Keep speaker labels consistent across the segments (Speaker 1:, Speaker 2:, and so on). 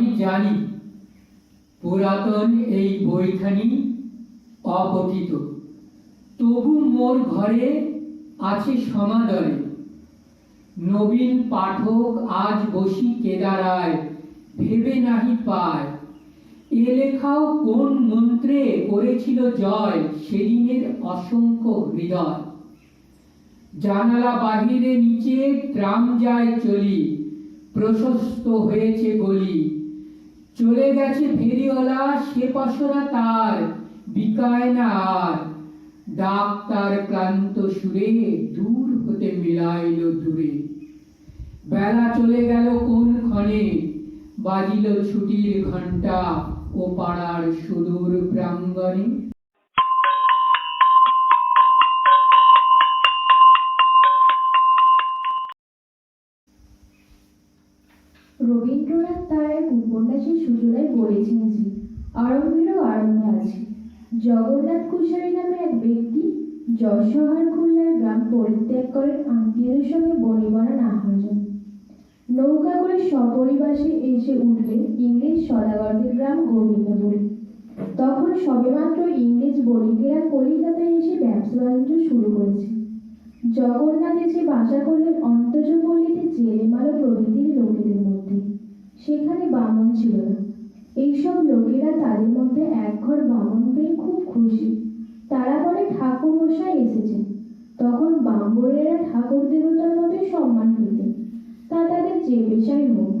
Speaker 1: আমি জানি, পুরাতন এই বইখানি অপঠিত তবু মোর ঘরে আছে সমাদরে। নবীন পাঠক আজ বসি কেদারায়, ভেবে নাহি পায়। এ লেখাও কোন মন্ত্রে করেছিল জয়, সেদিনের অসংখ্য হৃদয়। জানালা বাহিরে নিচে ট্রাম যায় চলি, প্রশস্ত হয়েছে গলি। চলে গেছে ফেরিওয়ালা, সে পাশরা তার, বিকায় না আর। ডাক্তার ক্লান্ত সুরে দূর হতে মিলাইল দূরে। বেলা চলে গেল কোন ক্ষণে বাজিল ছুটির ঘণ্টা ও পাড়ার সুদূর প্রাঙ্গণে।
Speaker 2: রবীন্দ্রনাথ তার যে আরম্ভেরও আরম্ভ আছে। জগন্নাথ কুশারী নামে এক ব্যক্তি যশোহার খুলনার গ্রাম পরিত্যাগ করেন আত্মীয়দের সঙ্গে বনিবনা না জন্য নৌকা করে সপরিবাসে এসে উঠলেন ইংরেজ সদাগরদের গ্রাম গোবিন্দপুরে। তখন সবেমাত্র ইংরেজ বণিকেরা কলিকাতায় এসে ব্যবসা বাণিজ্য শুরু করেছে। জগন্নাথ এসে বাসা করলেন অন্তজ পল্লীতে জেলেমালো প্রভৃতির লোকেদের মধ্যে। সেখানে বামন ছিল না। এইসব লোকেরা তাদের মধ্যে এক ঘর বামন পেয়ে খুব খুশি। তারা বলে, ঠাকুর মশাই এসেছেন। তখন বাম্বরেরা ঠাকুর দেবতার মতোই সম্মান পেতেন তা তাদের যে পেশাই হোক,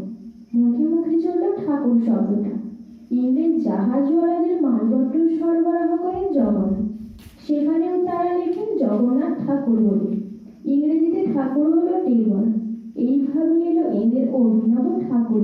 Speaker 2: মুখে মুখে চলল ঠাকুর শব্দটা। ইংরেজ জাহাজওয়ালাদের মালপত্র সরবরাহ করেন জগন্নাথ। সেখানেও তারা লেখেন, জগন্নাথ ঠাকুর বলে। ইংরেজিতে ঠাকুর হলো টেবল। এইভাবে এলো এদের অভিনব ঠাকুর